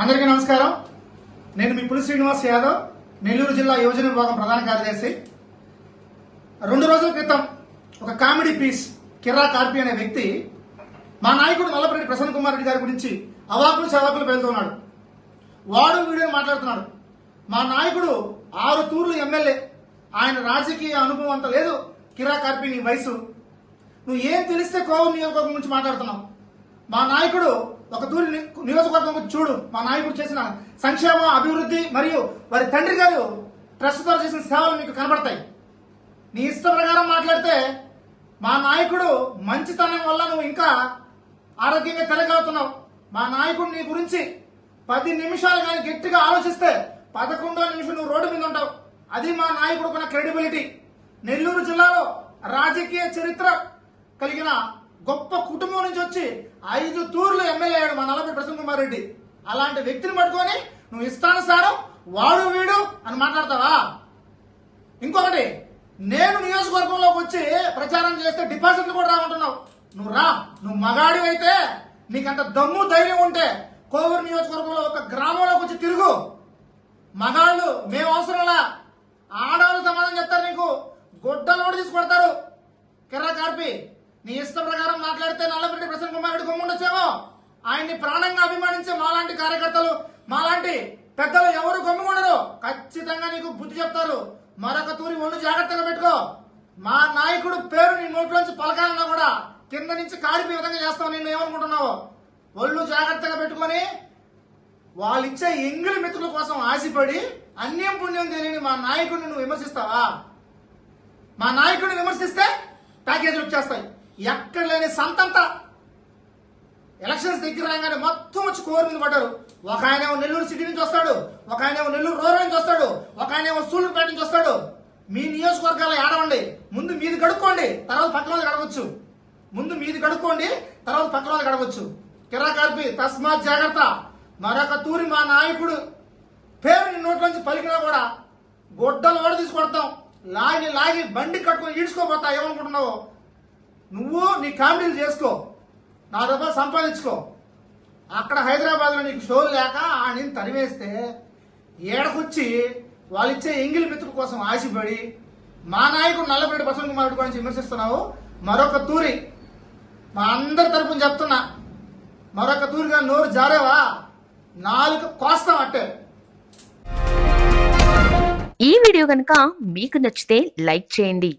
అందరికీ నమస్కారం. నేను మీ పులి శ్రీనివాస్ యాదవ్ నెల్లూరు జిల్లా యోజన విభాగం ప్రధాన కార్యదర్శి. రెండు రోజుల క్రితం ఒక కామెడీ పీస్ కిర్రా కార్పి అనే వ్యక్తి మా నాయకుడు నల్లపరెడ్డి ప్రసన్న కుమార్ రెడ్డి గారి గురించి అవాకులు చవాకులు వెళ్తున్నాడు వాడు వీడియో మాట్లాడుతున్నాడు. మా నాయకుడు ఆరు తూర్లు ఎమ్మెల్యే. ఆయన రాజకీయ అనుభవం అంత లేదు. కిరా కార్పి నీ వయసు. నువ్వు ఏం తెలిస్తే కోవూరు నియోజకవర్గం గురించి మాట్లాడుతున్నావు. మా నాయకుడు ఒక తూరి నియోజకవర్గం చూడు. మా నాయకుడు చేసిన సంక్షేమ అభివృద్ధి మరియు వారి తండ్రి గారు ట్రస్ట్ ద్వారా చేసిన సేవలు మీకు కనబడతాయి. నీ ఇష్ట ప్రకారం మాట్లాడితే మా నాయకుడు మంచితనం వల్ల నువ్వు ఇంకా ఆరోగ్యంగా తిరగలుగుతున్నావు. మా నాయకుడు నీ గురించి పది నిమిషాలు కానీ గట్టిగా ఆలోచిస్తే పదకొండో నిమిషం నువ్వు రోడ్డు మీద ఉంటావు. అది మా నాయకుడుకున్న క్రెడిబిలిటీ నెల్లూరు జిల్లాలో రాజకీయ చరిత్ర కలిగిన గొప్ప కుటుంబం నుంచి వచ్చి ఐదు తూర్లు ఎమ్మెల్యే అయ్యాడు మా నలభై ప్రసన్న కుమార్ రెడ్డి. అలాంటి వ్యక్తిని పట్టుకొని నువ్వు ఇష్టానుసారం వాడు వీడు అని మాట్లాడతావా? ఇంకొకటి నేను నియోజకవర్గంలోకి వచ్చి ప్రచారం చేస్తే డిపాజిట్లు కూడా రామంటున్నావు నువ్వు రా నువ్వు మగాడి అయితే నీకంత దమ్ము ధైర్యం ఉంటే కోవూరు నియోజకవర్గంలో ఒక గ్రామంలోకి వచ్చి తిరుగు. మగాళ్ళు మేము అవసరంలా. ఆడవాళ్ళు సమాధానం చెప్తారు నీకు. గొడ్డలోడు తీసి తీసుకొడతారు కిర్రా కార్పి. నీ ఇష్ట ప్రకారం మాట్లాడితే నల్లపరెడ్డి ప్రసన్న కుమార్ రెడ్డి గమ్ముండొచ్చేమో ఆయన్ని ప్రాణంగా అభిమానించే మాలాంటి కార్యకర్తలు మాలాంటి పెద్దలు ఎవరు గమ్ముకుండరు ఖచ్చితంగా నీకు బుద్ధి చెప్తారు. మరొక తూరి ఒళ్ళు జాగ్రత్తగా పెట్టుకో. మా నాయకుడు పేరు నీ నోట్లోంచి పలకాలన్నా కూడా కింద నుంచి కాడిపోయే విధంగా చేస్తావు. నేను ఏమనుకుంటున్నావు? ఒళ్ళు జాగ్రత్తగా పెట్టుకొని వాళ్ళు ఇచ్చే ఎంగిలి మిత్రుల కోసం ఆశపడి అన్యం పుణ్యం తెలియని మా నాయకుడిని నువ్వు విమర్శిస్తావా? మా నాయకుడిని విమర్శిస్తే ప్యాకేజీలు వచ్చేస్తాయి. ఎక్కడ లేని సంతంతా. ఎలక్షన్స్ దగ్గర రాగానే మొత్తం వచ్చి కోరు మీద పడ్డారు. ఒక ఆయన ఏమో నెల్లూరు సిటీ నుంచి వస్తాడు ఒక ఆయన ఏమో నెల్లూరు రూరల్ నుంచి వస్తాడు ఒక ఆయన ఏమో సూళ్ళూరుపేట నుంచి వస్తాడు. మీ నియోజకవర్గాల్లో ఏడవండి ముందు మీది గడుక్కోండి తర్వాత పక్కన వాళ్ళు గడవచ్చు ముందు మీది గడుక్కోండి తర్వాత పక్కన వాళ్ళు గడవచ్చు కిరాకార్పి తస్మాత్ జాగ్రత్త. మరొక తూరి మా నాయకుడు పేరు నీ నోట్లోంచి పలికినా కూడా గొడ్డలు ఓడ తీసుకొడతాం లాగి లాగి బండి కట్టుకొని ఈడ్చుకోపోతా ఏమనుకుంటున్నావు? నువ్వు నీ కామెడీలు చేసుకో. నా రూపాయలు సంపాదించుకో. అక్కడ హైదరాబాద్లో నీకు షోలు లేక ఆయన తరివేస్తే ఏడకొచ్చి వాళ్ళు ఇచ్చే ఎంగిలి మిత్రుల కోసం ఆశపడి మా నాయకుడు నల్లపరెడ్డి ప్రసన్న కుమారుడు గురించి విమర్శిస్తున్నావు. మరొక తూరి. మా అందరి తరపున చెప్తున్నా. మరొక తూరిగా నోరు జారేవా? నాలుగు కోస్తాం అట్టే. ఈ వీడియో కనుక మీకు నచ్చితే లైక్ చేయండి.